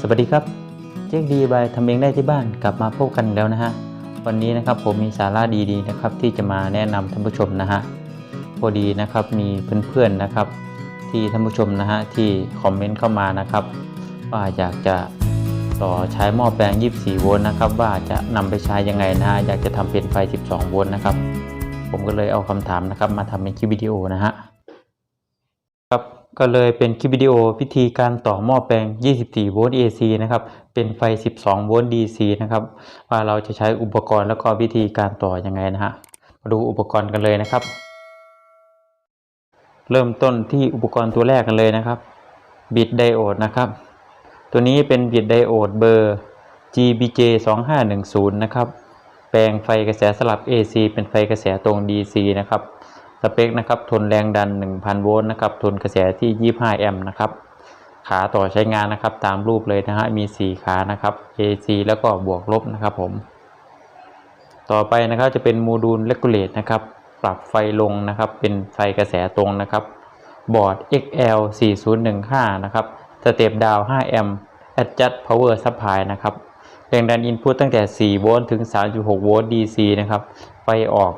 สวัสดีครับเจ๊กดีบายทำเองได้ที่บ้านกลับมาพบกันแล้วนะฮะวันนี้นะครับผมมีสาระดีๆนะครับที่จะมาแนะนำท่านผู้ชมนะฮะพอดีนะครับมีเพื่อนๆนะครับ ที่ท่านผู้ชมนะฮะที่คอมเมนต์เข้ามานะครับ ว่าอยากจะต่อใช้หม้อแปลง 24 โวลต์นะครับว่าจะนำไปใช้ยังไงนะฮะอยากจะทำเป็นไฟ 12 โวลต์นะครับ ผมก็เลยเอาคำถามนะครับมาทำเป็นคลิปวิดีโอนะฮะครับ ก็เลยเป็นคลิปวิดีโอวิธีการต่อหม้อแปลง 24 โวลต์ AC นะครับ เป็นไฟ 12 โวลต์ DC นะครับ ว่าเราจะใช้อุปกรณ์แล้วก็วิธีการต่อยังไงนะฮะ มาดูอุปกรณ์กันเลยนะครับ เริ่มต้นที่อุปกรณ์ตัวแรกกันเลยนะครับ บิดไดโอดนะครับ ตัวนี้เป็นบิดไดโอดเบอร์ GBJ 2510 นะครับ แปลงไฟกระแสสลับ AC เป็นไฟกระแสตรง DC นะครับ สเปคนะครับทนแรงดัน 1,000 โวลต์นะครับทนกระแสที่ 25 แอมป์นะครับขาต่อใช้งานนะครับตามรูปเลยนะฮะมี 4 ขานะครับ AC แล้วก็บวกลบนะครับผม ต่อไปนะครับจะเป็นโมดูลเลกูเลตนะครับปรับไฟลงนะครับเป็นไฟกระแสตรงนะครับบอร์ด XL 4015 นะครับสเต็ปดาว 5 แอมป์ Adjust Power Supply นะครับ แรงดันอินพุตตั้งแต่ 4 โวลต์ถึง 3.6 โวลต์ DC นะครับ ไฟออก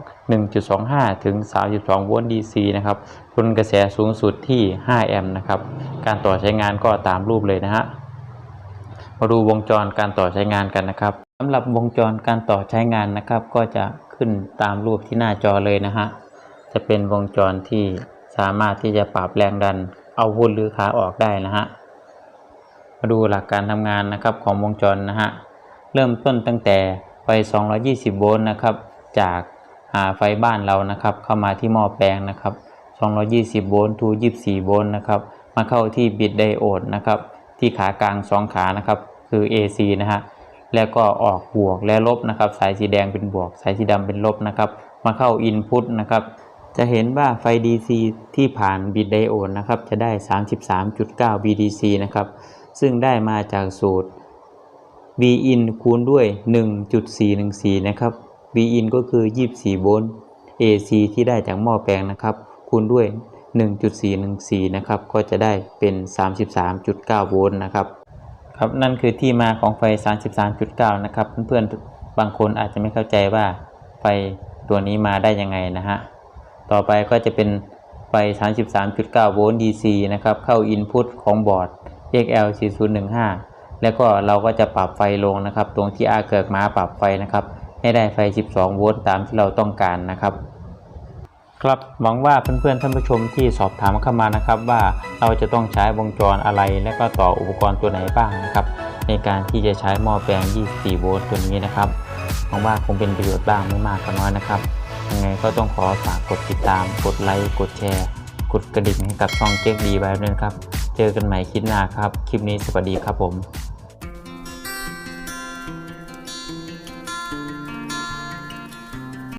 1.25 ถึง 3.2 โวลต์ DC นะครับทนกระแสสูงสุดที่ 5 แอมป์นะครับ การต่อใช้งานก็ตามรูปเลยนะฮะ มาดูวงจรการต่อใช้งานกันนะครับสำหรับวงจรการต่อใช้งานนะครับ ก็จะขึ้นตามรูปที่หน้าจอเลยนะฮะ จะเป็นวงจรที่สามารถที่จะปรับแรงดันเอาวุธหรือขาออกได้นะฮะ มาดูหลักการทำงานนะครับของวงจรนะฮะเริ่มต้นตั้งแต่ไฟ 220 โวลต์นะครับ จากาไฟบ้านเรานะครับ เข้ามาที่หม้อแปลงนะครับ 220 โวลต์ to 24 โวลต์นะครับ มาเข้าที่บิดไดโอดนะครับ ที่ขากลาง 2 ขานะครับ คือ AC นะฮะแล้วก็ออกบวกและลบนะครับ สายสีแดงเป็นบวก สายสีดำเป็นลบนะครับ มาเข้า Input นะครับจะเห็นว่าไฟ DC ที่ผ่านบิดไดโอดนะครับ จะได้ 33.9 VDC นะครับ ซึ่งได้มาจากสูตร V in คูณด้วย 1.414 นะครับ V in ก็คือ 24 โวลต์ AC ที่ได้จากหม้อแปลงนะครับ คูณด้วย 1.414 นะครับ ก็จะได้เป็น 33.9 โวลต์นะครับ ครับนั่นคือที่มาของไฟ 33.9 นะครับ เพื่อนๆ บางคนอาจจะไม่เข้าใจว่าไฟตัวนี้มาได้ยังไงนะฮะ ต่อไปก็จะเป็นไฟ 33.9 โวลต์ DC นะครับ เข้า Input ของบอร์ด XL 4015 แล้วก็เราก็จะปรับไฟลงนะครับ ตรงที่อาเกิดมาปรับไฟนะครับ ให้ได้ไฟ 12 โวลต์ตามที่เราต้องการนะครับ ครับหวังว่าเพื่อนๆท่านผู้ชมที่สอบถามเข้ามานะครับ ว่าเราจะต้องใช้วงจรอะไร และก็ต่ออุปกรณ์ตัวไหนบ้างนะครับ ในการที่จะใช้หม้อแปลง 24 โวลต์ตัวนี้นะครับหวังว่าคงเป็นประโยชน์บ้างไม่มากก็น้อยนะครับยังไงก็ต้องขอฝากกดติดตาม กดไลค์ กดแชร์ กดกระดิ่งให้กับช่องเจ๊กดีไว้ด้วยนะครับ เจอกันใหม่คลิปหน้าครับ คลิปนี้สวัสดีครับผม